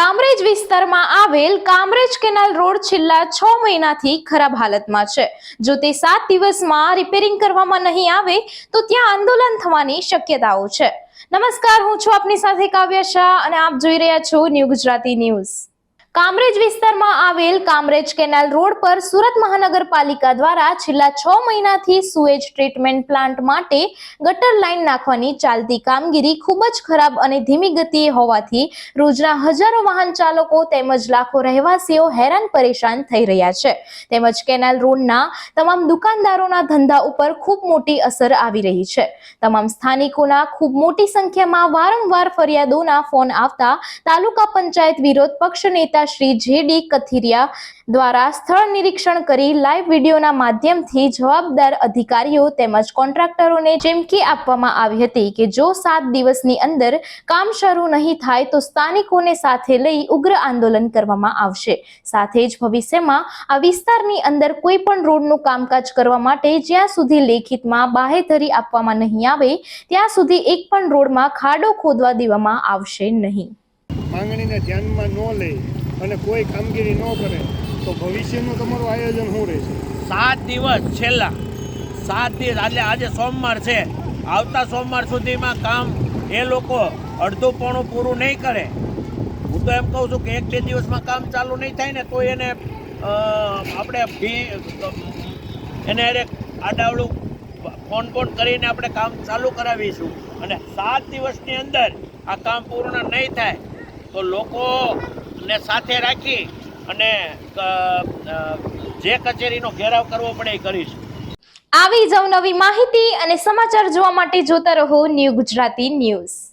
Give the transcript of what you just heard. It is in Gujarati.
કામરેજ વિસ્તારમાં આવેલ કામરેજ કેનાલ રોડ છેલ્લા છ મહિનાથી ખરાબ હાલતમાં છે. જો તે સાત દિવસમાં રિપેરિંગ કરવામાં નહીં આવે, તો ત્યાં આંદોલન થવાની શક્યતાઓ છે. નમસ્કાર, હું છું આપની સાથે કાવ્ય શાહ અને આપ જોઈ રહ્યા છો ન્યૂ ગુજરાતી ન્યૂઝ. કામરેજ વિસ્તારમાં આવેલ કામરેજ કેનાલ રોડ પર સુરત મહાનગરપાલિકા દ્વારા છેલ્લા છ મહિનાથી સુએજ ટ્રીટમેન્ટ પ્લાન્ટ માટે ગટર લાઇન નાખવાની ચાલતી કામગીરી ખૂબ જ ખરાબ અને ધીમી ગતિએ હોવાથી રોજના હજારો વાહન ચાલકો તેમજ લાખો રહેવાસીઓ હેરાન પરેશાન થઈ રહ્યા છે. તેમજ કેનાલ રોડના તમામ દુકાનદારોના ધંધા ઉપર ખૂબ મોટી અસર આવી રહી છે. તમામ સ્થાનિકોના ખૂબ મોટી સંખ્યામાં વારંવાર ફરિયાદોના ફોન આવતા તાલુકા પંચાયત વિરોધ પક્ષ નેતા શ્રી જે ડી કથિરિયા દ્વારા સ્થળ નિરીક્ષણ કરી લાઈવ વિડીયોના માધ્યમથી જવાબદાર અધિકારીઓ તેમજ કોન્ટ્રાક્ટરોને ચીમકી આપવામાં આવી હતી કે જો સાત દિવસની અંદર કામ શરૂ નહીં થાય તો સ્થાનિકોને સાથે લઈ ઉગ્ર આંદોલન કરવામાં આવશે. સાથે જ ભવિષ્યમાં આ વિસ્તારની અંદર કોઈ પણ રોડનું કામકાજ કરવા માટે જ્યાં સુધી લેખિતમાં બાહેધરી આપવામાં નહીં આવે, ત્યાં સુધી એક પણ રોડમાં ખાડો ખોદવા દેવામાં આવશે નહીં. માંગણીને ધ્યાનમાં ન લે અને કોઈ કામગીરી ન કરે, તો ભવિષ્યનું તમારું આયોજન શું રહેશે? સાત દિવસ છેલ્લા. સાત દિવસ, એટલે આજે સોમવાર છે. આવતા સોમવાર સુધીમાં કામ એ લોકો અડધું પોણું પૂરું નહીં કરે. હું તો એમ કહું છું કે એક બે દિવસમાં કામ ચાલુ નહીં થાય ને, તો એને આપણે ફી એને અરે આડાવડું ફોન ફોન કરીને આપણે કામ ચાલુ કરાવીશું. અને સાત દિવસની અંદર આ કામ પૂર્ણ નહીં થાય તો લોકોને સાથે રાખી અને જે કચેરીનો ઘેરાવ કરવો પડે એ કરીશું આવી જ અવનવી માહિતી અને સમાચાર જોવા માટે જોતા રહો ન્યૂ ગુજરાતી ન્યૂઝ.